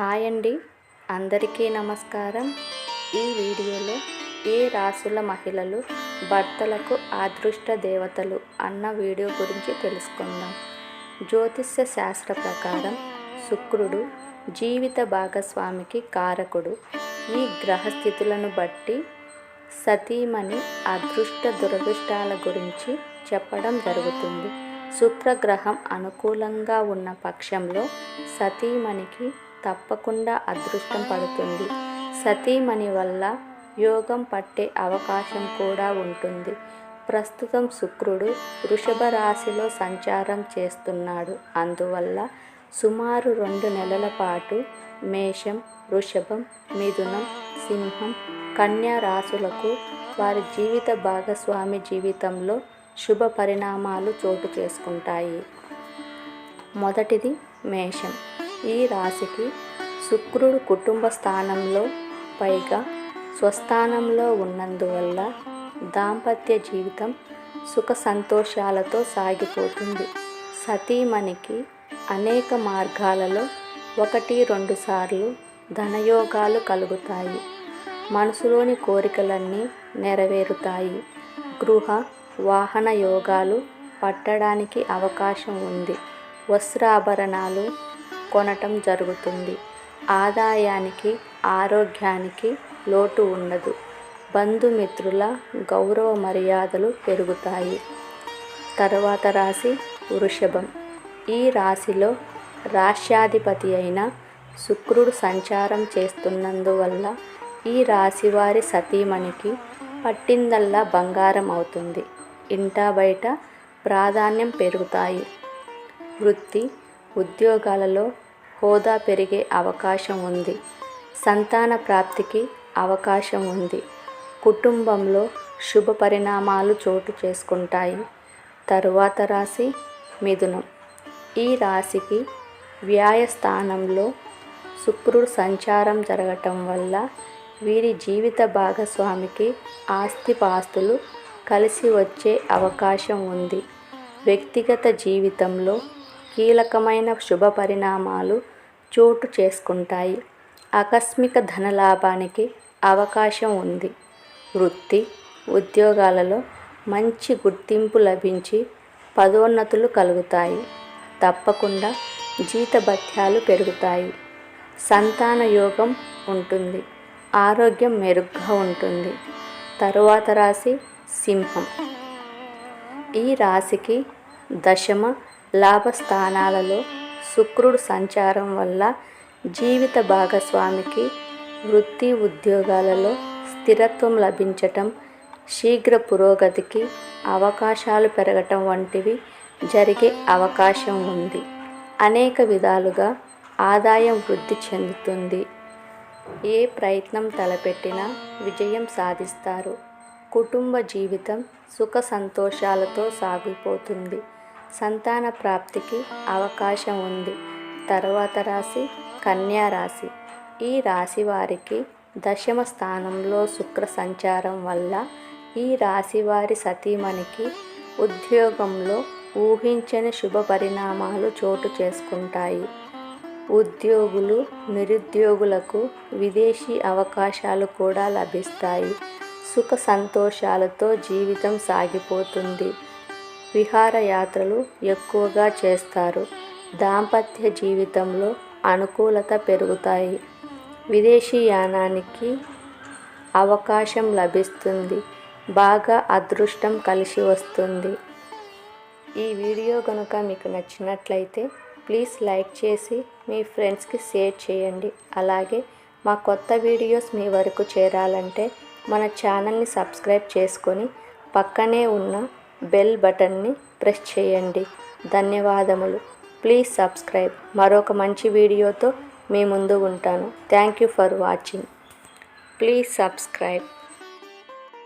Hi అండి. అందరికీ నమస్కారం. ఈ వీడియోలో ఏ రాసుల మహిళలు భర్తలకు అదృష్ట దేవతలు అన్న వీడియో గురించి తెలుసుకుందాం. జ్యోతిష్య శాస్త్ర ప్రకారం శుక్రుడు జీవిత భాగస్వామికి కారకుడు. ఈ గ్రహస్థితులను బట్టి సతీమణి అదృష్ట దురదృష్టాల గురించి చెప్పడం జరుగుతుంది. శుక్రగ్రహం అనుకూలంగా ఉన్న పక్షంలో సతీమణికి తప్పకుండా అదృష్టం పడుతుంది. సతీమణి వల్ల యోగం పట్టే అవకాశం కూడా ఉంటుంది. ప్రస్తుతం శుక్రుడు వృషభ రాశిలో సంచారం చేస్తున్నాడు. అందువల్ల సుమారు రెండు నెలల పాటు మేషం వృషభం మిథునం సింహం కన్యా రాశులకు వారి జీవిత భాగస్వామి జీవితంలో శుభ పరిణామాలు చోటు చేసుకుంటాయి. మొదటిది మేషం. ఈ రాశికి శుక్రుడు కుటుంబ స్థానంలో పైగా స్వస్థానంలో ఉన్నందువల్ల దాంపత్య జీవితం సుఖ సంతోషాలతో సాగిపోతుంది. సతీమణికి అనేక మార్గాలలో ఒకటి రెండు సార్లు ధనయోగాలు కలుగుతాయి. మనసులోని కోరికలన్నీ నెరవేరుతాయి. గృహ వాహన యోగాలు పట్టడానికి అవకాశం ఉంది. వస్త్రాభరణాలు కొనటం జరుగుతుంది. ఆదాయానికి ఆరోగ్యానికి లోటు ఉండదు. బంధుమిత్రుల గౌరవ మర్యాదలు పెరుగుతాయి. తర్వాత రాశి వృషభం. ఈ రాశిలో రాష్ట్రాధిపతి అయిన శుక్రుడు సంచారం చేస్తున్నందువల్ల ఈ రాశి వారి సతీమణికి పట్టిందల్లా బంగారం అవుతుంది. ఇంటా బయట ప్రాధాన్యం పెరుగుతాయి. వృత్తి ఉద్యోగాలలో హోదా పెరిగే అవకాశం ఉంది. సంతాన ప్రాప్తికి అవకాశం ఉంది. కుటుంబంలో శుభ పరిణామాలు చోటు చేసుకుంటాయి. తరువాత రాశి మిథునం. ఈ రాశికి వ్యాయస్థానంలో శుక్రుడు సంచారం జరగటం వల్ల వీరి జీవిత భాగస్వామికి ఆస్తిపాస్తులు కలిసి వచ్చే అవకాశం ఉంది. వ్యక్తిగత జీవితంలో కీలకమైన శుభ పరిణామాలు చోటు చేసుకుంటాయి. ఆకస్మిక ధనలాభానికి అవకాశం ఉంది. వృత్తి ఉద్యోగాలలో మంచి గుర్తింపు లభించి పదోన్నతులు కలుగుతాయి. తప్పకుండా జీతభత్యాలు పెరుగుతాయి. సంతాన యోగం ఉంటుంది. ఆరోగ్యం మెరుగ్గా ఉంటుంది. తరువాత రాశి సింహం. ఈ రాశికి దశమ లాభస్థానాలలో శుక్రుడు సంచారం వల్ల జీవిత భాగస్వామికి వృత్తి ఉద్యోగాలలో స్థిరత్వం లభించటం శీఘ్ర పురోగతికి అవకాశాలు పెరగటం వంటివి జరిగే అవకాశం ఉంది. అనేక విధాలుగా ఆదాయం వృద్ధి చెందుతుంది. ఏ ప్రయత్నం తలపెట్టినా విజయం సాధిస్తారు. కుటుంబ జీవితం సుఖ సంతోషాలతో సాగిపోతుంది. సంతాన ప్రాప్తికి అవకాశం ఉంది. తర్వాత రాశి కన్యా రాశి. ఈ రాశి వారికి దశమ స్థానంలో శుక్ర సంచారం వల్ల ఈ రాశి వారి సతీమణికి ఉద్యోగంలో ఊహించని శుభ పరిణామాలు చోటు చేసుకుంటాయి. ఉద్యోగులు నిరుద్యోగులకు విదేశీ అవకాశాలు కూడా లభిస్తాయి. సుఖ సంతోషాలతో జీవితం సాగిపోతుంది. విహారయాత్రలు ఎక్కువగా చేస్తారు. దాంపత్య జీవితంలో అనుకూలత పెరుగుతాయి. విదేశీ యానానికి అవకాశం లభిస్తుంది. బాగా అదృష్టం కలిసి వస్తుంది. ఈ వీడియో కనుక మీకు నచ్చినట్లయితే ప్లీజ్ లైక్ చేసి మీ ఫ్రెండ్స్కి షేర్ చేయండి. అలాగే మా కొత్త వీడియోస్ మీ వరకు చేరాలంటే మన ఛానల్ని సబ్స్క్రైబ్ చేసుకొని పక్కనే ఉన్న బెల్ బటన్ని ప్రెస్ చేయండి. ధన్యవాదములు. Please subscribe. మరొక మంచి వీడియోతో మీ ముందు ఉంటాను. Thank you for watching. Please subscribe.